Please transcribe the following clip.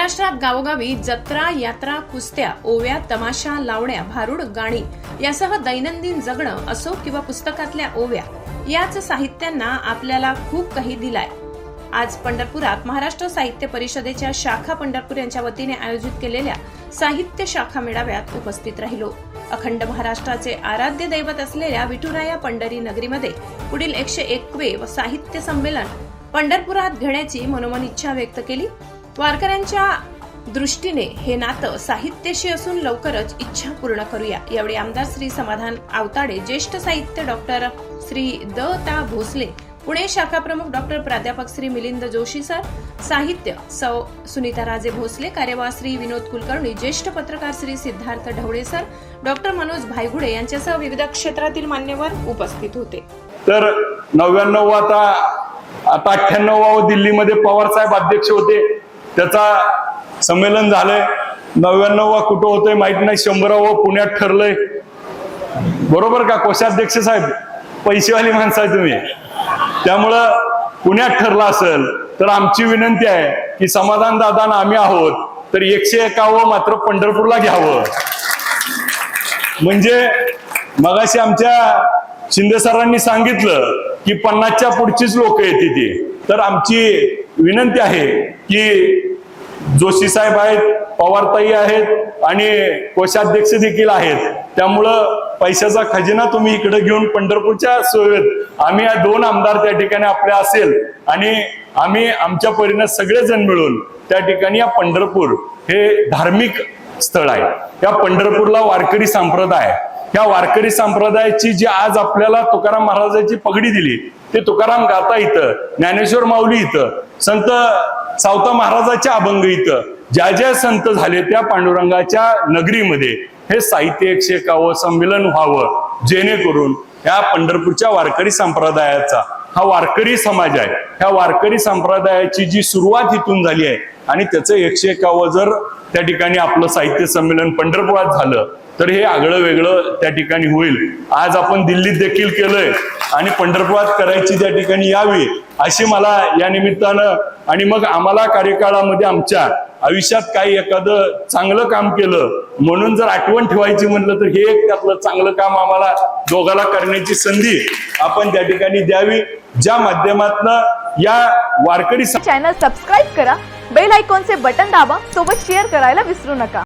महाराष्ट्रात गावोगावी जत्रा यात्रा कुस्त्या ओव्या तमाशा लावण्या भारूड गाणी यासह दैनंदिन जगणं असो किंवा पुस्तकातल्या ओव्या याच साहित्यांना आपल्याला खूप काही दिलाय. आज पंढरपुरात महाराष्ट्र साहित्य परिषदेच्या शाखा पंढरपूर यांच्या वतीने आयोजित केलेल्या साहित्य शाखा मेळाव्यात उपस्थित राहिलो. अखंड महाराष्ट्राचे आराध्य दैवत असलेल्या विठुराया पंढरी नगरीमध्ये पुढील एकशे एकवे व साहित्य संमेलन पंढरपुरात घेण्याची मनोमन इच्छा व्यक्त केली. वारकऱ्यांच्या दृष्टीने हे नातं साहित्याशी असून लवकरच इच्छा पूर्ण करूया. यावेळी आमदार श्री समाधान आवताडे ज्येष्ठ साहित्य डॉक्टर श्री द ता भोसले पुणे शाखा प्रमुख डॉक्टर प्राध्यापक श्री मिलिंद जोशी सर साहित्य सौ सुनीता राजे भोसले कार्यवाह श्री विनोद कुलकर्णी ज्येष्ठ पत्रकार श्री सिद्धार्थ ढवळे सर डॉक्टर मनोज भायगुडे यांच्यासह विविध क्षेत्रातील मान्यवर उपस्थित होते. तर नव्याण्णव आता आता अठ्ठ्याण्णव दिल्लीमध्ये पवार साहेब अध्यक्ष होते. त्याचा संमेलन झालंय. नव्याण्णव कुठं होतंय माहीत नाही शंभरावं पुण्यात ठरलंय. बरोबर का? कोषाध्यक्ष साहेब पैसेवाली माणसं आहे तुम्ही. त्यामुळं पुण्यात ठरलं असेल तर आमची विनंती आहे की समाधान दादा आम्ही आहोत तर एकशे एकावं मात्र पंढरपूरला घ्यावं. म्हणजे मगाशी आमच्या शिंदे सरांनी सांगितलं की पन्नासच्या पुढचीच लोक येते ती. तर आमची विनंती आहे की जोशी साहेब आहेत पवारताई आहेत आणि कोषाध्यक्ष देखील आहेत. त्यामुळं पैशाचा खजिना तुम्ही इकडे घेऊन पंढरपूरच्या सोयीत आम्ही या दोन आमदार त्या ठिकाणी आपले असेल आणि आम्ही आमच्या परीनं सगळेजण मिळून त्या ठिकाणी या पंढरपूर हे धार्मिक स्थळ आहे. या पंढरपूरला वारकरी संप्रदाय या वारकरी संप्रदायाची जी आज आपल्याला तुकाराम महाराजांची पगडी दिली ते तुकाराम गाता इथं ज्ञानेश्वर माऊली इथं संत सावता महाराजाच्या अभंग इथं ज्या ज्या संत झाले त्या पांडुरंगाच्या नगरीमध्ये हे साहित्य एकशे एकावं संमेलन व्हावं जेणेकरून या पंढरपूरच्या वारकरी संप्रदायाचा हा वारकरी समाज आहे ह्या वारकरी संप्रदायाची जी सुरुवात इथून झाली आहे आणि त्याचं एकशे एकावं जर त्या ठिकाणी आपलं साहित्य संमेलन पंढरपुरात झालं तर हे आगळं वेगळं त्या ठिकाणी होईल. आज आपण दिल्लीत देखील केलंय आणि पंढरपुरात करायची त्या ठिकाणी यावी अशी मला या निमित्तानं आणि मग आम्हाला कार्यकाळामध्ये आमच्या आयुष्यात काही एखादं चांगलं काम केलं म्हणून जर आठवण ठेवायची म्हटलं तर हे एक त्यातलं चांगलं काम आम्हाला दोघाला करण्याची संधी आपण त्या ठिकाणी द्यावी ज्या माध्यमातनं या वारकरी चॅनल सबस्क्राईब करा बेल आयकॉनचे बटन दाबा सोबत शेअर करायला विसरू नका.